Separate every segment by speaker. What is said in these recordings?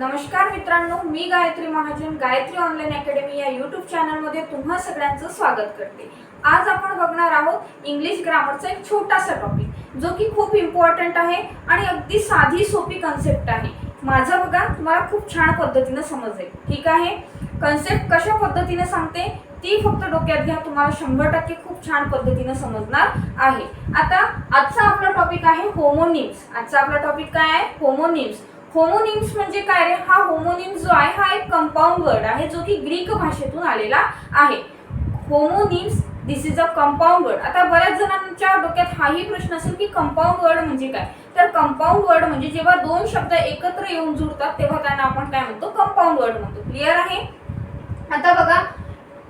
Speaker 1: नमस्कार मित्रांनो मी गायत्री महाजन गायत्री ऑनलाईन अकॅडमी या युट्यूब चॅनलमध्ये तुम्हा सगळ्यांचं स्वागत करते. आज आपण बघणार आहोत इंग्लिश ग्रामरचा एक छोटासा टॉपिक जो की खूप इम्पॉर्टंट आहे आणि अगदी साधी सोपी कन्सेप्ट आहे. माझं बघा तुम्हाला खूप छान पद्धतीनं समजेल. ठीक आहे? कन्सेप्ट कशा पद्धतीने सांगते? ती फक्त डोक्यात घ्या तुम्हाला शंभर टक्के खूप छान पद्धतीनं समजणार आहे. आता आजचा आपला टॉपिक आहे होमोनिम्स आजचा आपला टॉपिक काय आहे? होमोनिम्स होमोनिम्स म्हणजे काय रे? हा होमोनिम जो आहे हा एक कंपाऊंड वर्ड आहे जो की ग्रीक भाषेतून आलेला आहे. Homonyms this is a compound word आता बऱ्याच जणांच्या डोक्यात हाही प्रश्न असेल की कंपाऊंड वर्ड म्हणजे काय? तर कंपाऊंड वर्ड म्हणजे जेव्हा दोन शब्द एकत्र येऊन जुळतात तेव्हा त्यांना आपण काय म्हणतो? कंपाऊंड वर्ड म्हणतो. क्लिअर आहे? आता बघा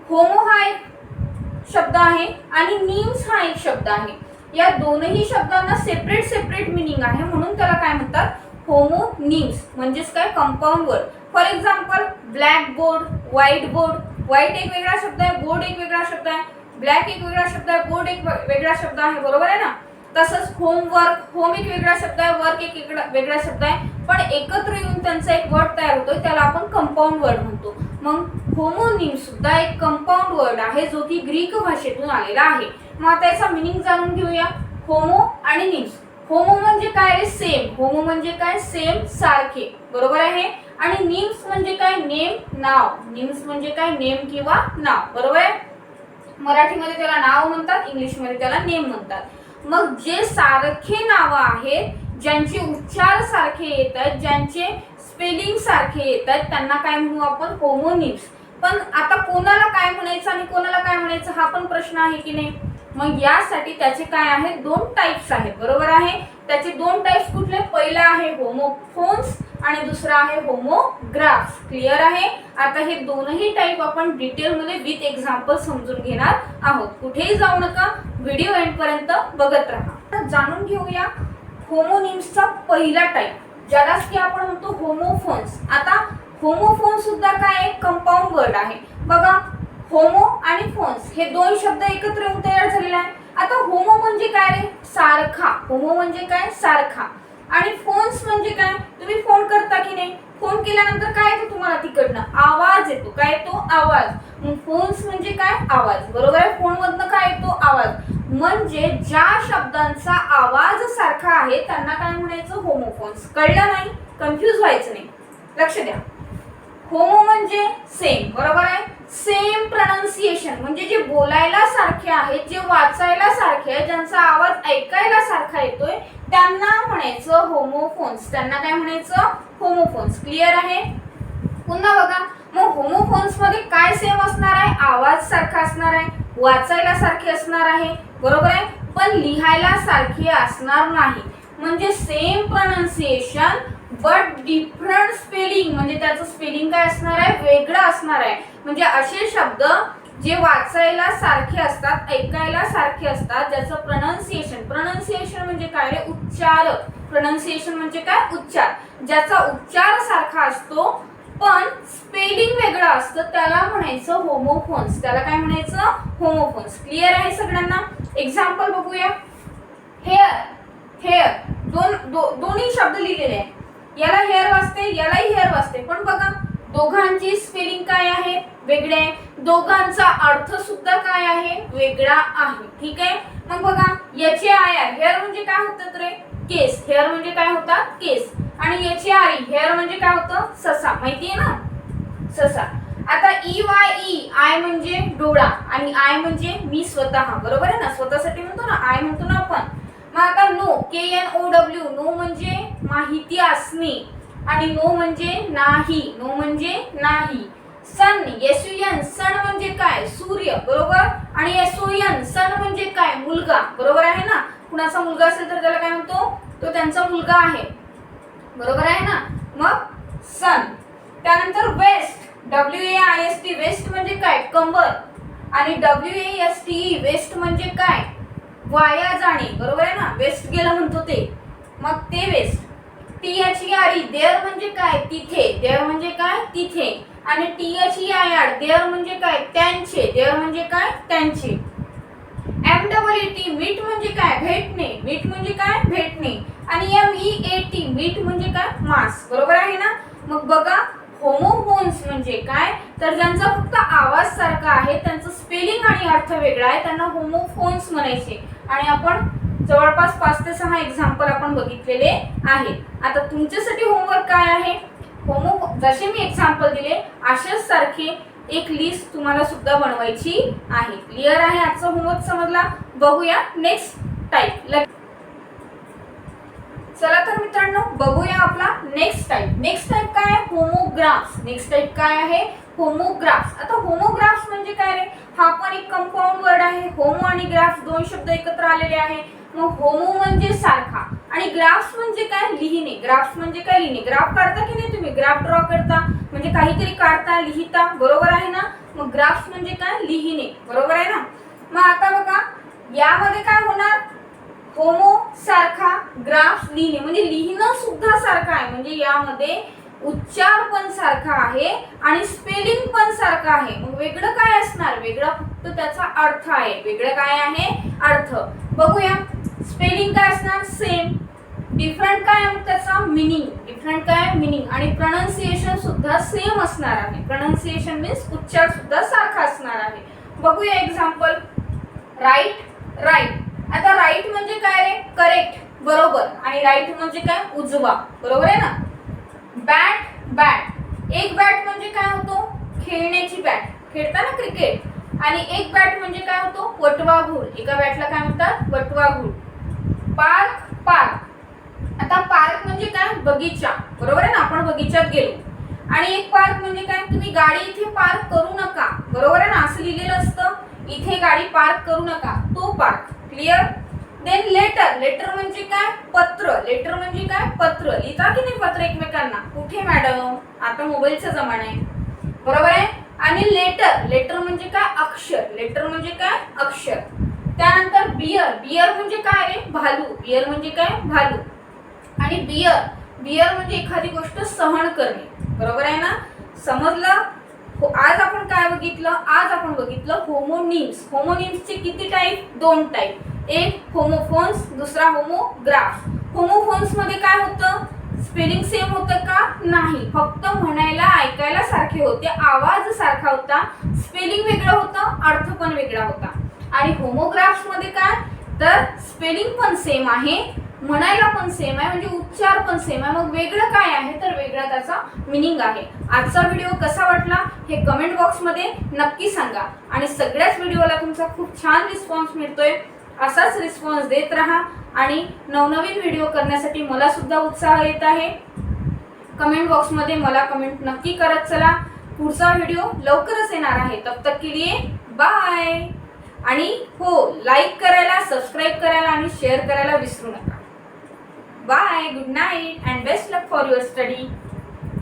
Speaker 1: होमो हा एक शब्द आहे आणि नीम्स हा एक शब्द आहे. या दोनही शब्दांना सेपरेट सेपरेट मिनिंग आहे. म्हणून त्याला काय म्हणतात? होमो नीम्स म्हणजेच काय? Compound word for example black board white board white एक वेगळा शब्द आहे बोर्ड एक वेगळा शब्द आहे. ब्लॅक एक वेगळा शब्द आहे बोर्ड एक वेगळा शब्द आहे. बरोबर आहे ना? तसंच होमवर्क होम एक वेगळा शब्द आहे वर्क एक वेगळा वेगळा शब्द आहे. पण एकत्र येऊन त्यांचा एक वर्ड तयार होतो त्याला आपण कंपाऊंड वर्ड म्हणतो. मग होमोनिम सुद्धा एक कंपाऊंड वर्ड आहे जो की ग्रीक भाषेतून आलेला आहे. मग आता याचा मिनिंग जाणून घेऊया. होमो आणि निम्स. होमो म्हणजे काय? रे सेम. होमो म्हणजे काय? सेम सारखे. बरोबर आहे? आणि निम्स म्हणजे काय? नेम नाव. निम्स म्हणजे काय? नेम किंवा नाव. बरोबर आहे? मराठीमध्ये त्याला नाव म्हणतात इंग्लिशमध्ये त्याला नेम म्हणतात. मग जे सारखे नावं आहेत ज्यांचे उच्चार सारखे येत आहेत ज्यांचे स्पेलिंग सारखे येत आहेत त्यांना काय म्हणू आपण? होमोनिम्स पण आता कोणाला काय म्हणायचं आणि कोणाला काय म्हणायचं? हा पण प्रश्न आहे की नाही? मग यासाठी त्याचे काय आहेत दोन टाईप्स आहेत बरोबर आहे? त्याचे दोन टाईप्स कुठले? पहिला आहे होमोफोन्स आणि दुसरा आहे होमोग्राफ्स क्लिअर आहे? आता हे दोनही टाईप आपण डिटेलमध्ये विथ एक्झाम्पल समजून घेणार आहोत. कुठेही जाऊ नका व्हिडिओ एंडपर्यंत बघत राहा. तर जाणून घेऊया होमोनिम्सचा पहिला टाईप ज्यालाच की आपण म्हणतो होमोफोन्स आता होमोफोन सुद्धा काय एक कंपाऊंड वर्ड आहे. बघा होमो आणि फोन्स हे दोन शब्द एकत्र येऊन तयार झालेले आहे आता होमो म्हणजे काय रे? सारखा. होमो म्हणजे काय? सारखा. आणि फोन्स म्हणजे काय? तुम्ही फोन करता की नाही? फोन केल्यानंतर काय येतो तुम्हाला तिकडनं? आवाज येतो. काय येतो? आवाज. फोन्स म्हणजे काय? आवाज. बरोबर आहे? फोन मधनं काय येतो? आवाज. म्हणजे ज्या शब्दांचा आवाज सारखा आहे त्यांना काय म्हणायचं? होमोफोन्स कळलं नाही? कन्फ्यूज व्हायचं नाही. लक्ष द्या. होमो म्हणजे सेम बरोबर आहे? सेम प्रनाऊन्सिएशन म्हणजे जे बोलायला सारखे आहेत जे वाचायला सारखे आहेत ज्यांचा आवाज ऐकायला सारखा येतोय त्यांना म्हणायचं होमोफोन्स त्यांना काय म्हणायचं? होमोफोन्स क्लिअर आहे? पुन्हा बघा. मग होमोफोन्समध्ये काय सेम असणार आहे? आवाज सारखा असणार आहे वाचायला सारखे असणार आहे बरोबर आहे? पण लिहायला सारखे असणार नाही. म्हणजे same pronunciation but different spelling म्हणजे त्याचं स्पेलिंग काय असणार आहे? वेगळं असणार आहे. म्हणजे असे शब्द जे वाचायला सारखे असतात ऐकायला सारखे असतात ज्याचं प्रनाऊन्सिएशन प्रनाऊन्सिएशन म्हणजे काय रे? उच्चार. प्रनाऊन्सिएशन म्हणजे काय? उच्चार. ज्याचा उच्चार सारखा असतो पण स्पेलिंग वेगळं असतं त्याला म्हणायचं होमोफोन्स त्याला काय म्हणायचं? होमोफोन्स क्लिअर आहे सगळ्यांना? एक्झाम्पल बघूया. हेअर हेअर दोन दो, दोन्ही शब्द लिहिलेले आहे याला हेअर वाजते यालाही हेअर वाजते. पण बघा दोघांची स्पेलिंग काय आहे? वेगळे आहे. दोघांचा अर्थ सुद्धा काय आहे? वेगळा आहे. ठीक आहे? मग बघा याचे आय आर हेअर म्हणजे काय होतात रे? केस. हेअर म्हणजे काय होतात केस. आणि याचे आरी हेअर म्हणजे काय होतं? ससा. माहितीये ना? ससा. आता ई वाय ई आय म्हणजे डोळा. आणि आय म्हणजे मी स्वतः. बरोबर आहे ना? स्वतःसाठी म्हणतो ना? आय म्हणतो ना आपण. मग आता know K N O W know म्हणजे माहिती असणे आणि नो म्हणजे नाही नो म्हणजे नाही. Sun S U N sun म्हणजे काय? सूर्य बरोबर? आणि एस ओ एन सन म्हणजे काय? मुलगा बरोबर आहे ना? कुणाचा मुलगा असेल तर त्याला काय म्हणतो? तो त्यांचा मुलगा आहे. बरोबर आहे ना? मग सन. त्यानंतर waist W A I S T waist म्हणजे काय? कंबर. आणि W A S T waste म्हणजे काय? वाया जाणे बरोबर आहे ना? वेस्ट गेलं म्हणतो ते. मग ते waste T H E R E there म्हणजे काय? तिथे. देअर म्हणजे काय? तिथे. आणि T H E I R their म्हणजे काय? त्यांचे. देअर म्हणजे काय? त्यांचे. M double E T meet म्हणजे काय? भेटणे. मीट म्हणजे काय? भेटणे. आणि M E A T meat म्हणजे काय? मास. बरोबर आहे ना? मग बघा होमोफोन्स म्हणजे काय? तर ज्यांचा फक्त आवाज सारखा आहे त्यांचं स्पेलिंग आणि अर्थ वेगळा आहे त्यांना होमोफोन्स म्हणायचे. आणि आपण जवळपास पाच ते सहा एक्झाम्पल आपण बघितलेले आहे आता तुमच्यासाठी होमवर्क काय आहे? होमो जसे मी एक्झाम्पल दिले अशाच सारखे एक लिस्ट तुम्हाला सुद्धा बनवायची आहे. क्लिअर आहे आजचा होमवर्क समजला? बघूया नेक्स्ट टाईप चला तर मित्रांनो बघूया आपला नेक्स्ट टाईप नेक्स्ट टाईप काय आहे? होमोग्राफ्स नेक्स्ट टाईप काय आहे? होमोग्राफ्स आता होमोग्राफ्स म्हणजे काय रे? हा पण एक कंपाऊंड वर्ड आहे. होमो आणि ग्राफ्स दोन शब्द एकत्र आलेले आहे. मग होमो म्हणजे सारखा आणि ग्राफ्स म्हणजे काय? लिहिणे. ग्राफ्स म्हणजे काय? लिहिणे. ग्राफ काढता की नाही तुम्ही? ग्राफ ड्रॉ करता. म्हणजे काहीतरी काढता लिहिता. बरोबर आहे ना? मग ग्राफ्स म्हणजे काय? लिहिणे. बरोबर आहे ना? मग आता बघा यामध्ये काय होणार? होमो सारखा ग्राफ लिहिणे. म्हणजे लिहिणं सुद्धा सारखं आहे. म्हणजे यामध्ये उच्चार पण सारखा आहे आणि स्पेलिंग पण सारखं आहे. मग वेगळं काय असणार? वेगळं फक्त त्याचा अर्थ आहे. वेगळं काय आहे? अर्थ. बघूया. स्पेलिंग काय असणार? सेम डिफरंट काय त्याचा मिनिंग डिफरंट काय मिनिंग आणि प्रोनाऊन्सिएशन सुद्धा सेम असणार आहे. प्रोनाऊन्सिएशन मीन्स उच्चार सुद्धा सारखा असणार आहे. बघूया एक्झाम्पल राईट राईट आता राईट म्हणजे काय रे? करेक्ट बरोबर. आणि राईट म्हणजे काय? उजवा. बरोबर आहे ना? बॅट बॅट एक बॅट म्हणजे काय होतो? खेळण्याची बॅट खेळताना क्रिकेट आणि एक बॅट म्हणजे काय होतो? वटवाघूळ एका बॅटला काय म्हणतात? वटवाघूळ पार्क पार्क आता पार्क म्हणजे काय? बगीचा. बरोबर आहे ना? आपण बगीच्यात गेलो. आणि एक पार्क म्हणजे काय? तुम्ही गाडी इथे पार्क करू नका. बरोबर आहे ना? असं लिहिलेलं असतं. इथे गाडी पार्क करू नका. तो park clear then letter letter म्हणजे काय? पत्र. लेटर म्हणजे काय? पत्र. लिहिता की नाही पत्र एकमेकांना? कुठे मॅडम आता मोबाईलचा जमाना आहे. बरोबर आहे? आणि लेटर लेटर म्हणजे काय? अक्षर. लेटर म्हणजे काय? अक्षर. त्यानंतर बियर बियर म्हणजे काय आहे? भालू. बियर म्हणजे काय? भालू. आणि बियर बियर म्हणजे एखादी गोष्ट सहन करणे. बरोबर आहे ना? समजलं? हो, आज आपण काय बघितलं? आज आपण बघितलं होमोनिम्स होमोनिम्सचे किती टाईप दोन टाईप एक होमोफोन्स दुसरा होमोग्राफ होमोफोन्समध्ये काय होतं? स्पेलिंग सेम होतं का? नाही. फक्त म्हणायला ऐकायला सारखे होते. आवाज सारखा होता. स्पेलिंग वेगळं होतं. अर्थ पण वेगळा होता. आणि होमोग्राफ्समध्ये काय? तर स्पेलिंग पण सेम आहे. म्हणायला पण सेम आहे. म्हणजे उच्चार पण सेम आहे. मग वेगळं काय आहे? तर वेगळा त्याचा मिनिंग आहे. आजचा व्हिडिओ कसा वाटला? हे कमेंट बॉक्समध्ये नक्की सांगा. आणि सगळ्याच व्हिडिओला तुमचा खूप छान रिस्पॉन्स मिळतोय. असाच रिस्पॉन्स देत राहा आणि नवनवीन व्हिडिओ करण्यासाठी मला सुद्धा उत्साह येत आहे. कमेंट बॉक्समध्ये मला कमेंट नक्की करत चला. पुढचा व्हिडिओ लवकरच येणार आहे. तब तक के लिए बाय आणि हो लाईक करायला सबस्क्राईब करायला आणि शेअर करायला विसरू नका. Bye good night and best luck for your study